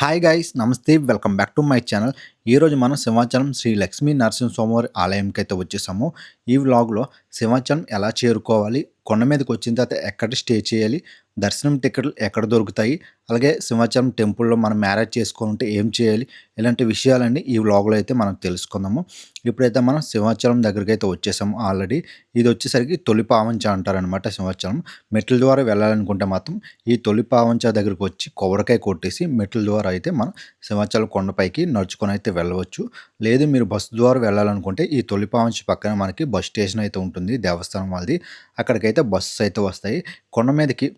Hi guys నమస్తే welcome back to my channel ఈరోజు మనం సింహాచలం శ్రీ లక్ష్మీ నరసింహ స్వామివారి ఆలయంకి అయితే వచ్చేసాము. ఈ వ్లాగ్లో సింహాచలం ఎలా చేరుకోవాలి కొండ మీదకి వచ్చిన తర్వాత ఎక్కడ స్టే చేయాలి దర్శనం టికెట్లు ఎక్కడ దొరుకుతాయి? అలాగే సింహాచలం టెంపుల్లో మనం మ్యారేజ్ చేసుకుంటే ఏం చేయాలి? ఇలాంటి విషయాలన్నీ ఈ వ్లాగ్లో అయితే మనం తెలుసుకుందాము. ఇప్పుడైతే మనం సింహాచలం దగ్గరికి అయితే వచ్చేసాము ఆల్రెడీ ఇది వచ్చేసరికి తొలి పావంచ అంటారనమాట సింహాచలం. మెట్ల ద్వారా వెళ్ళాలనుకుంటే మాత్రం ఈ తొలి పావంచ దగ్గరికి వచ్చి కొబ్బరికాయ కొట్టేసి మెట్ల ద్వారా అయితే మనం సింహాచలం కొండపైకి నడుచుకొని అయితే వెళ్ళవచ్చు. లేదు మీరు బస్సు ద్వారా వెళ్ళాలనుకుంటే ఈ తొలి పావంచ పక్కన మనకి బస్ స్టేషన్ అయితే ఉంటుంది దేవస్థానం వాళ్ళది. అక్కడికైతే బస్సు అయితే వస్తాయి. కొండ మీదకి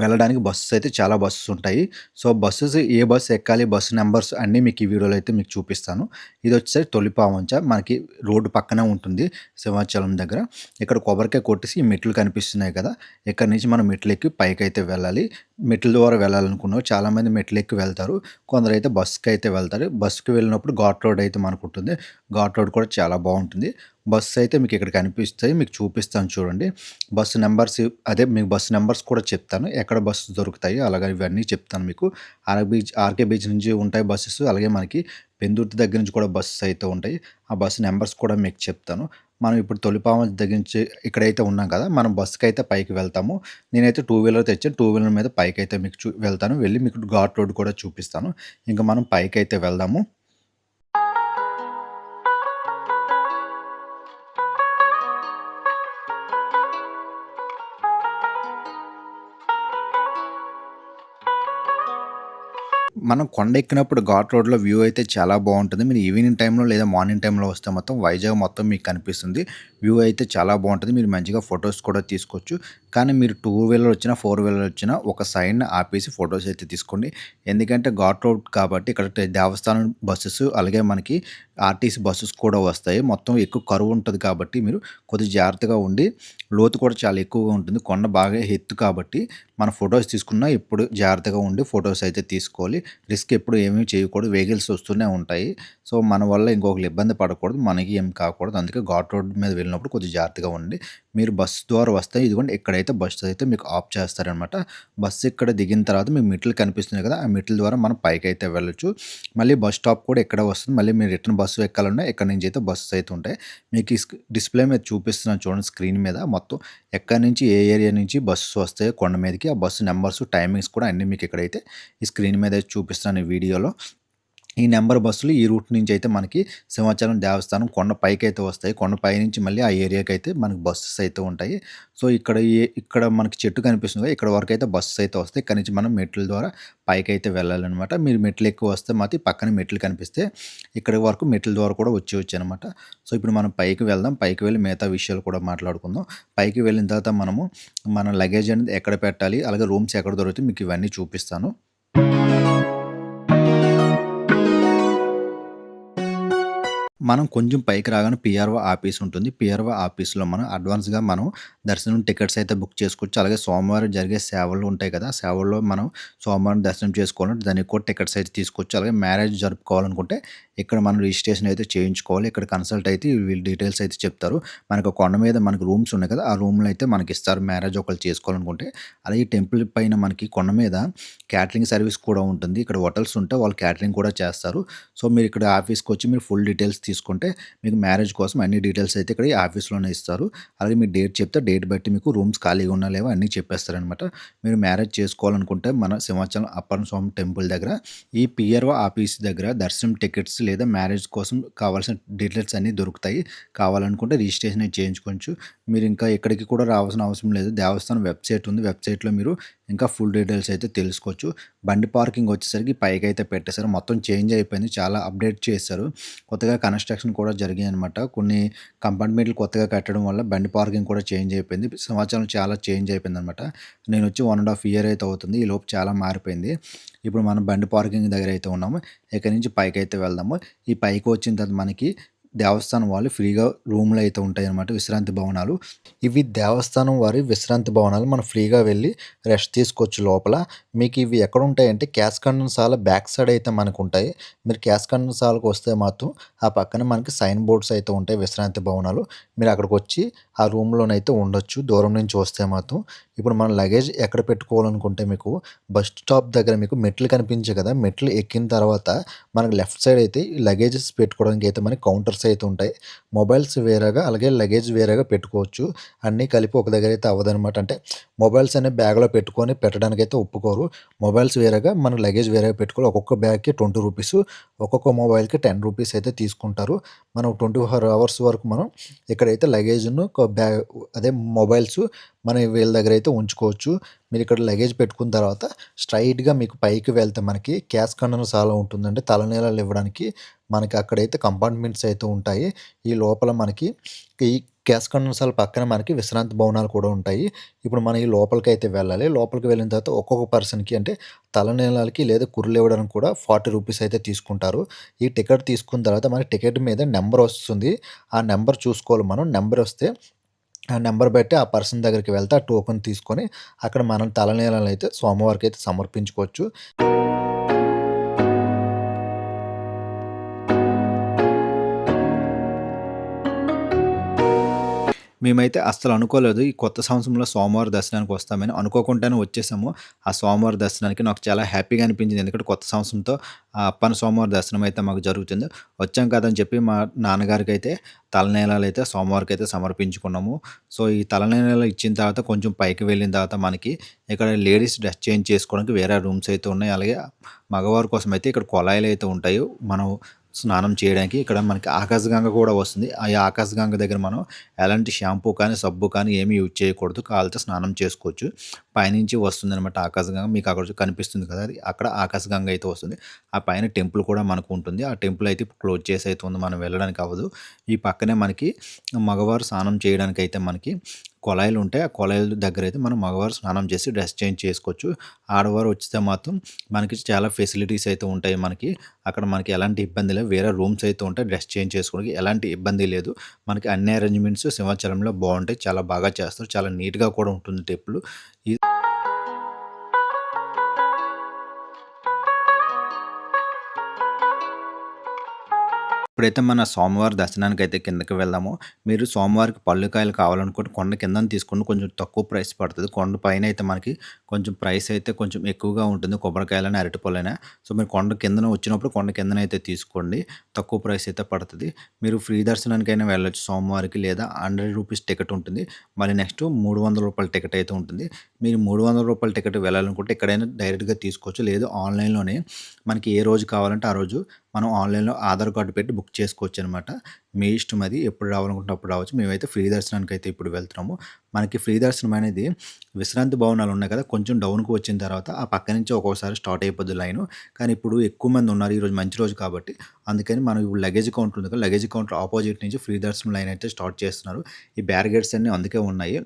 వెళ్ళడానికి బస్సెస్ అయితే చాలా బస్సెస్ ఉంటాయి. సో బస్సెస్ ఏ బస్సు ఎక్కాలి బస్సు నెంబర్స్ అన్నీ మీకు ఈ వీడియోలో అయితే మీకు చూపిస్తాను. ఇది వచ్చేసరి తొలిపావంచ మనకి రోడ్డు పక్కనే ఉంటుంది సింహాచలం దగ్గర. ఇక్కడ కొబ్బరికాయ కొట్టేసి ఈ మెట్లు కనిపిస్తున్నాయి కదా ఇక్కడ నుంచి మనం మెట్లు ఎక్కి పైకి అయితే వెళ్ళాలి. మెట్ల ద్వారా వెళ్ళాలనుకున్నావు చాలామంది మెట్లు ఎక్కి వెళ్తారు. కొందరు అయితే బస్సుకి అయితే వెళ్తారు. బస్సుకి వెళ్ళినప్పుడు ఘాట్ రోడ్ అయితే మనకు ఉంటుంది. ఘాట్ రోడ్ కూడా చాలా బాగుంటుంది. బస్సు అయితే మీకు ఇక్కడ కనిపిస్తాయి. మీకు చూపిస్తాను చూడండి. బస్సు నెంబర్స్ అదే మీకు బస్సు నెంబర్స్ కూడా చెప్తాను. ఎక్కడ బస్సు దొరుకుతాయి అలాగే ఇవన్నీ చెప్తాను మీకు. ఆర్కే బీచ్ ఆర్కే బీచ్ నుంచి ఉంటాయి బస్సెస్. అలాగే మనకి పెందుర్తి దగ్గర నుంచి కూడా బస్సెస్ అయితే ఉంటాయి. ఆ బస్సు నెంబర్స్ కూడా మీకు చెప్తాను. మనం ఇప్పుడు తొలిపాము దగ్గర నుంచి ఇక్కడైతే ఉన్నాం కదా మనం బస్సుకి అయితే పైకి వెళ్తాము. నేనైతే టూ వీలర్ తెచ్చాను టూ వీలర్ మీద పైకి అయితే మీకు చూ వెళ్తాను. వెళ్ళి మీకు ఘాట్ రోడ్ కూడా చూపిస్తాను. ఇంకా మనం పైకి అయితే వెళ్దాము. మనం కొండ ఎక్కినప్పుడు ఘాట్ రోడ్లో వ్యూ అయితే చాలా బాగుంటుంది. మీరు ఈవినింగ్ టైంలో లేదా మార్నింగ్ టైంలో వస్తే మొత్తం వైజాగ్ మొత్తం మీకు కనిపిస్తుంది. వ్యూ అయితే చాలా బాగుంటుంది. మీరు మంచిగా ఫొటోస్ కూడా తీసుకోవచ్చు. కానీ మీరు టూ వీలర్ వచ్చినా ఫోర్ వీలర్ వచ్చినా ఒక సైడ్ని ఆపేసి ఫొటోస్ అయితే తీసుకోండి. ఎందుకంటే ఘాట్ రోడ్ కాబట్టి ఇక్కడ దేవస్థానం బస్సెస్ అలాగే మనకి ఆర్టీసీ బస్సెస్ కూడా వస్తాయి. మొత్తం ఎక్కువ కరువు ఉంటుంది కాబట్టి మీరు కొద్దిగా జాగ్రత్తగా ఉండి లోతు కూడా చాలా ఎక్కువగా ఉంటుంది. కొండ బాగా ఎత్తు కాబట్టి మన ఫొటోస్ తీసుకున్నా ఎప్పుడు జాగ్రత్తగా ఉండి ఫొటోస్ అయితే తీసుకోవాలి. రిస్క్ ఎప్పుడు ఏమీ చేయకూడదు. వెహికల్స్ వస్తూనే ఉంటాయి. సో మన వల్ల ఇంకొకరు ఇబ్బంది పడకూడదు. మనకి ఏం కాకూడదు. అందుకే ఘాట్ రోడ్ మీద వెళ్ళినప్పుడు కొద్దిగా జాగ్రత్తగా ఉండి మీరు బస్సు ద్వారా వస్తే ఇదిగోండి అయితే బస్ అయితే మీకు ఆఫ్ చేస్తారనమాట బస్సు ఇక్కడ దిగిన తర్వాత మీకు మెట్లు కనిపిస్తున్నాయి కదా ఆ మెట్ల ద్వారా మనం పైకి అయితే వెళ్ళొచ్చు. మళ్ళీ బస్ స్టాప్ కూడా ఎక్కడ వస్తుంది. మళ్ళీ మీరు రిటర్న్ బస్సు ఎక్కాలన్నా ఎక్కడి నుంచి అయితే బస్సు అయితే ఉంటాయి. మీకు డిస్ప్లే మీద చూపిస్తున్నాను చూడండి స్క్రీన్ మీద మొత్తం ఎక్కడి నుంచి ఏ ఏరియా నుంచి బస్సు వస్తాయో కొండ మీదకి ఆ బస్సు నెంబర్స్ టైమింగ్స్ కూడా అన్నీ మీకు ఇక్కడైతే ఈ స్క్రీన్ మీద చూపిస్తున్నాను ఈ వీడియోలో ఈ నెంబర్ బస్సులు ఈ రూట్ నుంచి అయితే మనకి సింహాచలం దేవస్థానం కొండ పైకి అయితే వస్తాయి. కొండ పై నుంచి మళ్ళీ ఆ ఏరియాకి అయితే మనకి బస్సెస్ అయితే ఉంటాయి. సో ఇక్కడ ఇక్కడ మనకి చెట్టు కనిపిస్తుంది ఇక్కడ వరకు అయితే బస్సెస్ అయితే వస్తాయి. ఇక్కడ నుంచి మనం మెట్ల ద్వారా పైకి అయితే వెళ్ళాలన్నమాట. మీరు మెట్లు ఎక్కువ వస్తే మాత్రం పక్కన మెట్లు కనిపిస్తే ఇక్కడ వరకు మెట్ల ద్వారా కూడా వచ్చి అనమాట సో ఇప్పుడు మనం పైకి వెళ్దాం. పైకి వెళ్ళి మిగతా విషయాలు కూడా మాట్లాడుకుందాం. పైకి వెళ్ళిన తర్వాత మనము మన లగేజ్ అనేది ఎక్కడ పెట్టాలి అలాగే రూమ్స్ ఎక్కడ దొరుకుతాయి మీకు ఇవన్నీ చూపిస్తాను. మనం కొంచెం పైకి రాగానే పిఆర్ఓ ఆఫీస్ ఉంటుంది. పిఆర్ఓ ఆఫీస్లో మనం అడ్వాన్స్గా మనం దర్శనం టికెట్స్ అయితే బుక్ చేసుకోవచ్చు. అలాగే సోమవారం జరిగే సేవలు ఉంటాయి కదా సేవల్లో మనం సోమవారం దర్శనం చేసుకోవాలంటే దానికి కూడా టికెట్స్ అయితే తీసుకోవచ్చు. అలాగే మ్యారేజ్ జరుపుకోవాలనుకుంటే ఇక్కడ మనం రిజిస్ట్రేషన్ అయితే చేయించుకోవాలి. ఇక్కడ కన్సల్ట్ అయితే వీళ్ళు డీటెయిల్స్ అయితే చెప్తారు. మనకు కొండ మీద మనకు రూమ్స్ ఉన్నాయి కదా ఆ రూమ్లో అయితే మనకి ఇస్తారు. మ్యారేజ్ ఒకళ్ళు చేసుకోవాలనుకుంటే. అలాగే టెంపుల్ పైన మనకి కొండ మీద క్యాటరింగ్ సర్వీస్ కూడా ఉంటుంది. ఇక్కడ హోటల్స్ ఉంటే వాళ్ళు క్యాటరింగ్ కూడా చేస్తారు. సో మీరు ఇక్కడ ఆఫీస్కి వచ్చి మీరు ఫుల్ డీటెయిల్స్ తీసుకుంటే మీకు మ్యారేజ్ కోసం అన్ని డీటెయిల్స్ అయితే ఇక్కడ ఈ ఆఫీస్లోనే ఇస్తారు. అలాగే మీరు డేట్ చెప్తే డేట్ బట్టి మీకు రూమ్స్ ఖాళీగా ఉన్నా లేవో అన్నీ చెప్పేస్తారనమాట మీరు మ్యారేజ్ చేసుకోవాలనుకుంటే మన సింహాచలం అప్పర్ స్వామి టెంపుల్ దగ్గర ఈ పిఆర్ఓ ఆఫీస్ దగ్గర దర్శనం టికెట్స్ లేదా మ్యారేజ్ కోసం కావాల్సిన డీటెయిల్స్ అన్నీ దొరుకుతాయి. కావాలనుకుంటే రిజిస్ట్రేషన్ చేయించుకోవచ్చు. మీరు ఇంకా ఎక్కడికి కూడా రావాల్సిన అవసరం లేదు. దేవస్థానం వెబ్సైట్ ఉంది. వెబ్సైట్లో మీరు ఇంకా ఫుల్ డీటెయిల్స్ అయితే తెలుసుకోవచ్చు. బండి పార్కింగ్ వచ్చేసరికి పైకి అయితే పెట్టేశారు. మొత్తం చేంజ్ అయిపోయింది. చాలా అప్డేట్ చేశారు. కొత్తగా కనెక్షన్ కన్స్ట్రక్షన్ కూడా జరిగాయి అనమాట కొన్ని కంపార్ట్మెంట్లు కొత్తగా కట్టడం వల్ల బండి పార్కింగ్ కూడా చేంజ్ అయిపోయింది. సంవత్సరం చాలా చేంజ్ అయిపోయింది అనమాట నేను వచ్చి వన్ అండ్ హాఫ్ ఇయర్ అయితే అవుతుంది. ఈ లోపు చాలా మారిపోయింది. ఇప్పుడు మనం బండి పార్కింగ్ దగ్గర అయితే ఉన్నాము. ఇక్కడ నుంచి పైకి అయితే వెళ్దాము. ఈ పైకి వచ్చిన తర్వాత మనకి దేవస్థానం వాళ్ళు ఫ్రీగా రూమ్‌లు అయితే ఉంటాయి అన్నమాట విశ్రాంతి భవనాలు. ఇవి దేవస్థానం వారి విశ్రాంతి భవనాలు. మనం ఫ్రీగా వెళ్ళి రెస్ట్ తీసుకోవచ్చు లోపల. మీకు ఇవి ఎక్కడుంటాయంటే క్యాష్ కన్నుసాల బ్యాక్ సైడ్ అయితే మనకు ఉంటాయి మీరు క్యాష్ కన్నుసాలకు వస్తే మాత్రం ఆ పక్కన మనకి సైన్ బోర్డ్స్ అయితే ఉంటాయి విశ్రాంతి భవనాలు. మీరు అక్కడికి వచ్చి ఆ రూమ్‌లోనైతే ఉండొచ్చు దూరం నుంచి వస్తే మాత్రం. ఇప్పుడు మన లగేజ్ ఎక్కడ పెట్టుకోవాలనుకుంటే మీకు బస్ స్టాప్ దగ్గర మీకు మెట్లు కనిపించే కదా! మెట్లు ఎక్కిన తర్వాత మనకు లెఫ్ట్ సైడ్ అయితే లగేజెస్ పెట్టుకోవడానికి అయితే మనకి కౌంటర్స్ అయితే ఉంటాయి. మొబైల్స్ వేరేగా అలాగే లగేజ్ వేరేగా పెట్టుకోవచ్చు. అన్నీ కలిపి ఒక దగ్గర అయితే అవ్వదనమాట. అంటే మొబైల్స్ అనేవి బ్యాగ్‌లో పెట్టుకొని పెట్టడానికైతే ఒప్పుకోరు. మొబైల్స్ వేరేగా మన లగేజ్ వేరేగా పెట్టుకోవాలి. ఒక్కొక్క బ్యాగ్‌కి ట్వంటీ రూపీస్ ఒక్కొక్క మొబైల్‌కి టెన్ రూపీస్ అయితే తీసుకుంటారు. మనం ట్వంటీ ఫోర్ అవర్స్ వరకు మనం ఇక్కడైతే లగేజ్‌ను ఒక బ్యాగ్ అదే మొబైల్స్ మనం వీళ్ళ దగ్గర అయితే ఉంచుకోవచ్చు. మీరు ఇక్కడ లగేజ్ పెట్టుకున్న తర్వాత స్ట్రైట్గా మీకు పైకి వెళ్తే మనకి క్యాష్ కన్ననసాల ఉంటుందండి. తలనీలాలు ఇవ్వడానికి మనకి అక్కడైతే కంపార్ట్మెంట్స్ అయితే ఉంటాయి. ఈ లోపల మనకి ఈ గ్యాస్ కండెన్సర్ పక్కన మనకి విశ్రాంతి భవనాలు కూడా ఉంటాయి. ఇప్పుడు మనం ఈ లోపలికి అయితే వెళ్ళాలి. లోపలికి వెళ్ళిన తర్వాత ఒక్కొక్క పర్సన్‌కి అంటే తలనీలాలకి లేదా కుర్రలు ఇవ్వడానికి కూడా ఫార్టీ రూపీస్ అయితే తీసుకుంటారు. ఈ టికెట్ తీసుకున్న తర్వాత మనకి టికెట్ మీద నెంబర్ వస్తుంది. ఆ నెంబర్ చూసుకోవాలి మనం. నెంబర్ వస్తే ఆ నెంబర్ బట్టి ఆ పర్సన్ దగ్గరికి వెళ్తే ఆ టోకెన్ తీసుకొని అక్కడ మనం తలనీలాలనైతే స్వామివారికైతే సమర్పించుకోవచ్చు. మేమైతే అస్సలు అనుకోలేదు. ఈ కొత్త సంవత్సరంలో సోమవారం దర్శనానికి వస్తామని. అనుకోకుండానే వచ్చేసాము. ఆ సోమవారం దర్శనానికి నాకు చాలా హ్యాపీగా అనిపించింది. ఎందుకంటే కొత్త సంవత్సరంతో అప్పని సోమవారం దర్శనం అయితే మాకు జరుగుతుంది. వచ్చాం కదా అని చెప్పి మా నాన్నగారికి అయితే తలనేలాలు అయితే సోమవారికి అయితే సమర్పించుకున్నాము. సో, ఈ తలనీలాలు ఇచ్చిన తర్వాత కొంచెం పైకి వెళ్ళిన తర్వాత మనకి ఇక్కడ లేడీస్ డ్రెస్ చేంజ్ చేసుకోవడానికి వేరే రూమ్స్ అయితే ఉన్నాయి. అలాగే మగవారి కోసం అయితే ఇక్కడ కొళాయిలైతే ఉంటాయి. మనం స్నానం చేయడానికి ఇక్కడ మనకి ఆకాశగంగ కూడా వస్తుంది. ఆ ఆకాశగంగ దగ్గర మనం ఎలాంటి షాంపూ కానీ, సబ్బు కానీ ఏమీ యూజ్ చేయకూడదు. కాళ్ళతో స్నానం చేసుకోవచ్చు. పైనుంచి వస్తుందనమాట ఆకాశగంగ. మీకు అక్కడ కనిపిస్తుంది కదా! అది అక్కడ ఆకాశగంగ అయితే వస్తుంది. ఆ పైన టెంపుల్ కూడా మనకు ఉంటుంది. ఆ టెంపుల్ అయితే ఇప్పుడు క్లోజ్ చేసి అయితే ఉంది. మనం వెళ్ళడానికి అవ్వదు. ఈ పక్కనే మనకి మగవారు స్నానం చేయడానికి అయితే మనకి కొలాయిలు ఉంటాయి. ఆ కొలాయిల దగ్గర అయితే మనం మగవారు స్నానం చేసి డ్రెస్ చేంజ్ చేసుకోవచ్చు. ఆడవారు వచ్చితే మాత్రం మనకి చాలా ఫెసిలిటీస్ అయితే ఉంటాయి మనకి. అక్కడ మనకి ఎలాంటి ఇబ్బంది లేదు. వేరే రూమ్స్ అయితే ఉంటాయి. డ్రెస్ చేంజ్ చేసుకోవడానికి ఎలాంటి ఇబ్బంది లేదు. మనకి అన్ని అరేంజ్‌మెంట్స్ సింహాచలంలో బాగుంటాయి చాలా బాగా చేస్తారు. చాలా నీట్‌గా కూడా ఉంటుంది టెంపుల్. ఇప్పుడైతే మన సోమవారం దర్శనానికి అయితే కిందకి వెళ్దాము. మీరు సోమవారికి పళ్ళుకాయలు కావాలనుకుంటే కొండ కిందన తీసుకుని కొంచెం తక్కువ ప్రైస్ పడుతుంది కొండ పైన అయితే మనకి కొంచెం ప్రైస్ అయితే కొంచెం ఎక్కువగా ఉంటుంది. కొబ్బరికాయలని అరటిపళ్ళైనా. సో, మీరు కొండ కిందన వచ్చినప్పుడు కొండ కిందన అయితే తీసుకోండి. తక్కువ ప్రైస్ అయితే పడుతుంది మీరు ఫ్రీ దర్శనానికైనా వెళ్ళొచ్చు సోమవారికి లేదా హండ్రెడ్ రూపీస్ టికెట్ ఉంటుంది. మళ్ళీ నెక్స్ట్ మూడు వందల రూపాయల టికెట్ అయితే ఉంటుంది. మీరు మూడు వందల రూపాయల టికెట్ వెళ్ళాలనుకుంటే ఎక్కడైనా డైరెక్ట్‌గా తీసుకోవచ్చు. లేదు ఆన్‌లైన్‌లోనే మనకి ఏ రోజు కావాలంటే ఆ రోజు మనం ఆన్‌లైన్‌లో ఆధార్ కార్డు పెట్టి బుక్ చేసుకోవచ్చు అనమాట మీ ఇష్టం అది. ఎప్పుడు రావాలనుకుంటే అప్పుడు రావచ్చు. మేమైతే ఫ్రీ దర్శనానికి అయితే ఇప్పుడు వెళ్తున్నాము. మనకి ఫ్రీ దర్శనం అనేది విశ్రాంతి భవనాలు ఉన్నాయి కదా! కొంచెం డౌన్‌కి వచ్చిన తర్వాత ఆ పక్క నుంచి ఒక్కోసారి స్టార్ట్ అయిపోద్ది లైను. కానీ ఇప్పుడు ఎక్కువ మంది ఉన్నారు. ఈరోజు మంచి రోజు కాబట్టి అందుకని మనం ఇప్పుడు లగేజ్ కౌంటర్ ఉంది కదా! లగేజ్ కౌంటర్ ఆపోజిట్ నుంచి ఫ్రీ దర్శనం లైన్ అయితే స్టార్ట్ చేస్తున్నారు. ఈ బ్యారిగేట్స్ అన్నీ అందుకే ఉన్నాయి.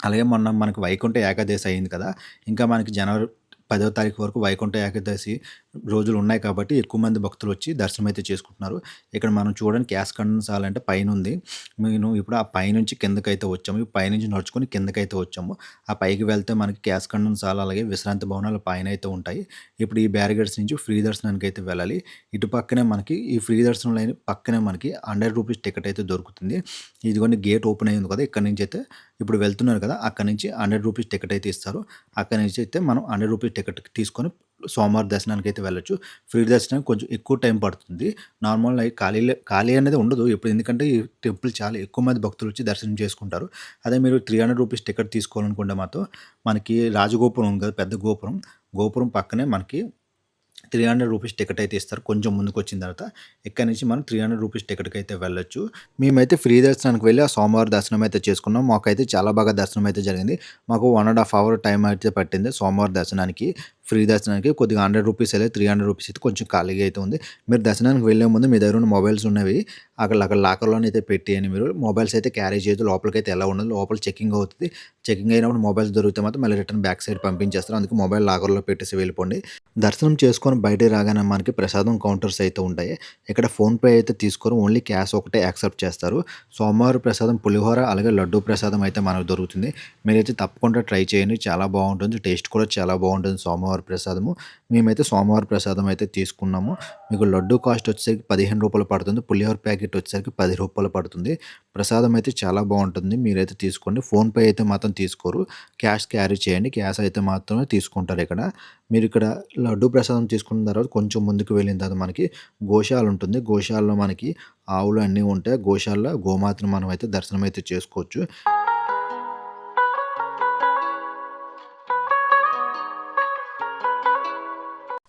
అలాగే మొన్న మనకు వైకుంఠ ఏకాదశి అయింది కదా! ఇంకా మనకి జనవరి పదో తారీఖు వరకు వైకుంఠ ఏకాదశి రోజులు ఉన్నాయి కాబట్టి ఎక్కువ మంది భక్తులు వచ్చి దర్శనం అయితే చేసుకుంటున్నారు. ఇక్కడ మనం చూడండి క్యాష్ కన్సాల అంటే పైనుంది. నేను ఇప్పుడు ఆ పైనుంచి కిందకైతే వచ్చాము. పైనుంచి నడుచుకొని కిందకైతే వచ్చాము. ఆ పైకి వెళ్తే మనకి క్యాష్ కన్సాల అలాగే విశ్రాంతి భవనాలు పైన అయితే ఉంటాయి. ఇప్పుడు ఈ బ్యారికేడ్స్ నుంచి ఫ్రీ దర్శనానికి అయితే వెళ్ళాలి. ఇటు పక్కనే మనకి ఈ ఫ్రీ దర్శనం లైన్ పక్కనే మనకి హండ్రెడ్ రూపీస్ టికెట్ అయితే దొరుకుతుంది. ఇదిగోండి గేట్ ఓపెన్ అయింది కదా! ఇక్కడ నుంచి అయితే ఇప్పుడు వెళ్తున్నారు కదా! అక్కడి నుంచి హండ్రెడ్ రూపీస్ టికెట్ అయితే ఇస్తారు. అక్కడి నుంచి అయితే మనం హండ్రెడ్ రూపీస్ టికెట్ తీసుకొని సోమవారం అయితే వెళ్ళొచ్చు. ఫ్రీ దర్శనానికి కొంచెం ఎక్కువ టైం పడుతుంది. నార్మల్ ఖాళీ ఖాళీ అనేది ఉండదు. ఎప్పుడు ఎందుకంటే ఈ టెంపుల్ చాలా ఎక్కువ మంది భక్తులు వచ్చి దర్శనం చేసుకుంటారు. అదే మీరు త్రీ హండ్రెడ్ రూపీస్ టికెట్ తీసుకోవాలనుకుంటే మాత్రం మనకి రాజగోపురం ఉంది కదా! పెద్ద గోపురం. గోపురం పక్కనే మనకి త్రీ హండ్రెడ్ రూపీస్ టికెట్ అయితే ఇస్తారు. కొంచెం ముందుకు వచ్చిన తర్వాత ఇక్కడి నుంచి మనం త్రీ హండ్రెడ్ రూపీస్ టికెట్‌కి అయితే వెళ్ళొచ్చు. మేమైతే ఫ్రీ దర్శనానికి వెళ్ళి ఆ సోమవారం దర్శనం అయితే చేసుకున్నాం. మాకైతే చాలా బాగా దర్శనం అయితే జరిగింది. మాకు one and half hour time అయితే పట్టింది సోమవారం దర్శనానికి. ఫ్రీ దర్శనానికి కొద్దిగా హండ్రెడ్ రూపీస్ అయితే త్రీ హండ్రెడ్ రూపీస్ అయితే కొంచెం ఖాళీగా అయితే ఉంది. మీరు దర్శనానికి వెళ్ళే ముందు మీ దగ్గర ఉన్న మొబైల్స్ ఉన్నవి అక్కడ అక్కడ లాకర్లోనే అయితే పెట్టేయండి మీరు. మొబైల్స్ అయితే క్యారీ చేయదు లోపలికి అయితే ఎలా ఉండదు. లోపల చెకింగ్ అవుతుంది. చెకింగ్ అయినప్పుడు మొబైల్స్ దొరికితే మాత్రం మళ్ళీ రిటర్న్ బ్యాక్ సైడ్ పంపించేస్తారు. అందుకే మొబైల్ లాకర్లో పెట్టేసి వెళ్ళిపోండి. దర్శనం చేసుకొని బయటికి రాగానే మనకి ప్రసాదం కౌంటర్స్ అయితే ఉంటాయి. ఇక్కడ ఫోన్పే అయితే తీసుకోరు. ఓన్లీ క్యాష్ ఒకటే యాక్సెప్ట్ చేస్తారు. సోమవారం ప్రసాదం పులిహోర అలాగే లడ్డు ప్రసాదం అయితే మనకు దొరుకుతుంది. మీరైతే తప్పకుండా ట్రై చేయండి. చాలా బాగుంటుంది. టేస్ట్ కూడా చాలా బాగుంటుంది సోమవారం. ప్రసాదము. మేమైతే సోమవారం ప్రసాదం అయితే తీసుకున్నాము. మీకు లడ్డు కాస్ట్ వచ్చేసరికి పదిహేను రూపాయలు పడుతుంది. పులిహోర ప్యాకెట్ వచ్చేసరికి పది రూపాయలు పడుతుంది. ప్రసాదం అయితే చాలా బాగుంటుంది. మీరైతే తీసుకోండి. ఫోన్పే అయితే మాత్రం తీసుకోరు. క్యాష్ క్యారీ చేయండి. క్యాష్ అయితే మాత్రమే తీసుకుంటారు ఇక్కడ. మీరు ఇక్కడ లడ్డు ప్రసాదం తీసుకున్న తర్వాత కొంచెం ముందుకు వెళ్ళిన తర్వాత మనకి గోశాల ఉంటుంది. గోశాలలో మనకి ఆవులు అన్నీ ఉంటాయి. గోశాలలో గోమాతను మనం అయితే దర్శనం అయితే చేసుకోవచ్చు.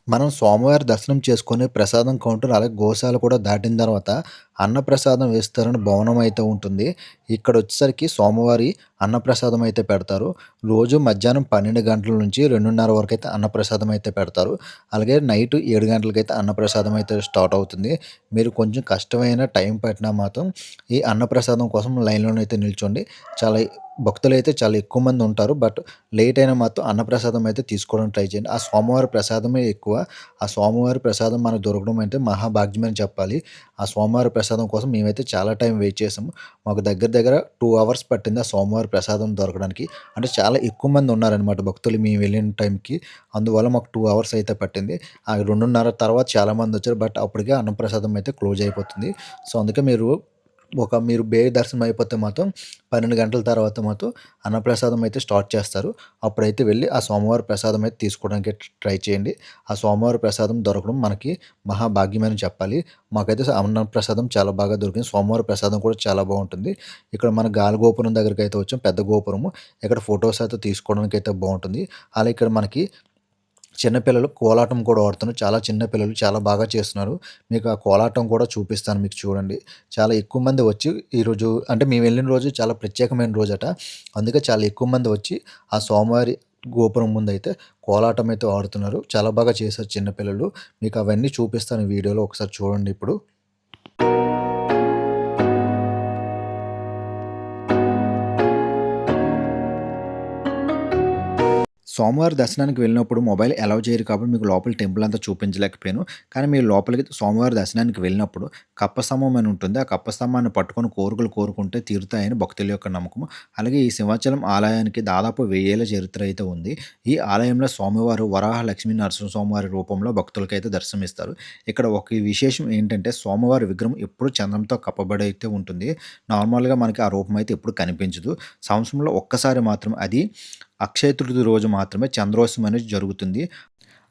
మనం సోమవారి దర్శనం చేసుకొని ప్రసాదం కౌంటర్ అలాగే గోశాల కూడా దాటిన తర్వాత అన్నప్రసాదం వేస్తారని భవనం అయితే ఉంటుంది. ఇక్కడ వచ్చేసరికి సోమవారి అన్నప్రసాదం అయితే పెడతారు. రోజు మధ్యాహ్నం పన్నెండు గంటల నుంచి రెండున్నర వరకు అయితే అన్నప్రసాదం అయితే పెడతారు. అలాగే నైట్ ఏడు గంటలకైతే అన్నప్రసాదం అయితే స్టార్ట్ అవుతుంది. మీరు కొంచెం కష్టమైన టైం పట్టినా మాత్రం ఈ అన్నప్రసాదం కోసం లైన్లోనైతే నిల్చోండి. చాలా భక్తులు అయితే చాలా ఎక్కువ మంది ఉంటారు. బట్ లేట్ అయినా మాత్రం అన్నప్రసాదం అయితే తీసుకోవడం ట్రై చేయండి. ఆ సోమవారి ప్రసాదమే ఎక్కువ. ఆ సోమవారి ప్రసాదం మనకు దొరకడం అయితే మహాభాగ్యమని చెప్పాలి. ఆ సోమవారి ప్రసాదం ప్రసాదం కోసం మేమైతే చాలా టైం వెయిట్ చేసాము. మాకు దగ్గర దగ్గర టూ అవర్స్ పట్టింది ఆ సోమవారం ప్రసాదం దొరకడానికి. అంటే చాలా ఎక్కువ మంది ఉన్నారనమాట భక్తులు మేము వెళ్ళిన టైంకి. అందువల్ల మాకు టూ అవర్స్ అయితే పట్టింది. ఆ రెండున్నర తర్వాత చాలామంది వచ్చారు. బట్ అప్పటికే అన్నప్రసాదం అయితే క్లోజ్ అయిపోతుంది. సో అందుకే మీరు ఒక మీరు బే దర్శనం అయిపోతే మాత్రం పన్నెండు గంటల తర్వాత మాత్రం అన్నప్రసాదం అయితే స్టార్ట్ చేస్తారు. అప్పుడైతే వెళ్ళి ఆ సోమవారం ప్రసాదం అయితే తీసుకోవడానికి ట్రై చేయండి. ఆ సోమవారం ప్రసాదం దొరకడం మనకి మహాభాగ్యమని చెప్పాలి. మాకైతే అన్నప్రసాదం చాలా బాగా దొరికింది. సోమవారం ప్రసాదం కూడా చాలా బాగుంటుంది. ఇక్కడ మన గాలి గోపురం దగ్గరికి అయితే వచ్చాం పెద్ద గోపురము. ఇక్కడ ఫొటోస్ అయితే తీసుకోవడానికి అయితే బాగుంటుంది. అలా ఇక్కడ మనకి చిన్నపిల్లలు కోలాటం కూడా ఆడుతున్నారు. చాలా చిన్న పిల్లలు చాలా బాగా చేస్తున్నారు. మీకు ఆ కోలాటం కూడా చూపిస్తాను మీకు చూడండి. చాలా ఎక్కువ మంది వచ్చి ఈరోజు అంటే మేము వెళ్ళిన రోజు చాలా ప్రత్యేకమైన రోజు అట అందుకే చాలా ఎక్కువ మంది వచ్చి ఆ సోమవారి గోపురం ముందు అయితే కోలాటం అయితే ఆడుతున్నారు. చాలా బాగా చేశారు చిన్నపిల్లలు మీకు అవన్నీ చూపిస్తాను వీడియోలో. ఒకసారి చూడండి ఇప్పుడు. సోమవారం దర్శనానికి వెళ్ళినప్పుడు మొబైల్ అలౌ చేయరు కాబట్టి మీకు లోపల టెంపుల్ అంతా చూపించలేకపోయాను. కానీ మీరు లోపలికి సోమవారం దర్శనానికి వెళ్ళినప్పుడు కప్పస్తంభం అని ఉంటుంది. ఆ కప్పస్తంభాన్ని పట్టుకొని కోరికలు కోరుకుంటే తీరుతాయని భక్తుల యొక్క నమ్మకం అలాగే ఈ సింహాచలం ఆలయానికి దాదాపు వెయ్యేళ్ళ చరిత్ర అయితే ఉంది. ఈ ఆలయంలో స్వామివారు వరాహ లక్ష్మీ నరసింహ సోమవారి రూపంలో భక్తులకైతే దర్శనమిస్తారు. ఇక్కడ ఒక విశేషం ఏంటంటే సోమవారి విగ్రహం ఎప్పుడు చంద్రంతో కప్పబడి అయితే ఉంటుంది. నార్మల్గా మనకి ఆ రూపం అయితే ఎప్పుడు కనిపించదు. సంవత్సరంలో ఒక్కసారి మాత్రం అది అక్షయ తృతీయ రోజు మాత్రమే చంద్రోత్సవం అనేది జరుగుతుంది.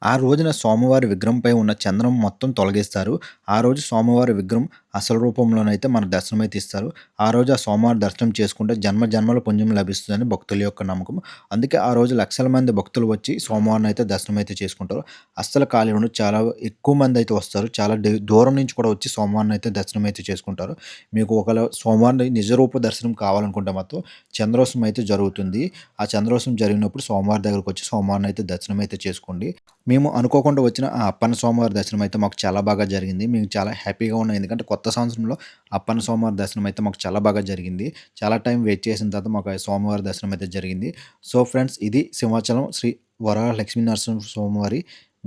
ఆ రోజున సోమవారి విగ్రహంపై ఉన్న చంద్రం మొత్తం తొలగిస్తారు. ఆ రోజు సోమవారి విగ్రహం అసలు రూపంలోనైతే మన దర్శనం అయితే ఇస్తారు. ఆ రోజు ఆ సోమవారం దర్శనం చేసుకుంటే జన్మ జన్మల పుణ్యం లభిస్తుందని భక్తుల యొక్క నమ్మకం. అందుకే ఆ రోజు లక్షల మంది భక్తులు వచ్చి సోమవారం అయితే దర్శనం అయితే చేసుకుంటారు. అస్సలు ఖాళీ ఉండదు చాలా ఎక్కువ మంది అయితే వస్తారు. చాలా దూరం నుంచి కూడా వచ్చి సోమవారం అయితే దర్శనం అయితే చేసుకుంటారు. మీకు ఒకవేళ సోమవారం నిజరూప దర్శనం కావాలనుకుంటే మాత్రం చంద్రోత్సవం అయితే జరుగుతుంది. ఆ చంద్రోత్సవం జరిగినప్పుడు సోమవారం దగ్గరకు వచ్చి సోమవారం అయితే దర్శనం అయితే చేసుకోండి. మేము అనుకోకుండా వచ్చిన ఆ అప్పన్న సోమవారి దర్శనం అయితే మాకు చాలా బాగా జరిగింది. మేము చాలా హ్యాపీగా ఉన్నాం. ఎందుకంటే కొత్త సంవత్సరంలో అప్పన్న సోమవారి దర్శనం అయితే మాకు చాలా బాగా జరిగింది. చాలా టైం వెయిట్ చేసిన తర్వాత మాకు సోమవారి దర్శనం అయితే జరిగింది. సో ఫ్రెండ్స్ ఇది సింహాచలం శ్రీ వరాహ లక్ష్మీ నరసింహ సోమవారి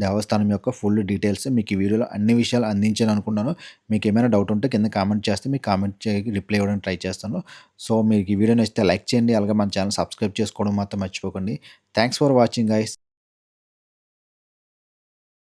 దేవస్థానం యొక్క ఫుల్ డీటెయిల్స్. మీకు ఈ వీడియోలో అన్ని విషయాలు అందించాను అనుకున్నాను మీకు ఏమైనా డౌట్ ఉంటే కింద కామెంట్ చేస్తే మీకు కామెంట్ చేయ రిప్లై ఇవ్వడానికి ట్రై చేస్తాను. సో మీకు ఈ వీడియో నచ్చితే లైక్ చేయండి. అలాగే మన ఛానల్ సబ్స్క్రైబ్ చేసుకోవడం మాత్రం మర్చిపోకండి. Thanks for watching guys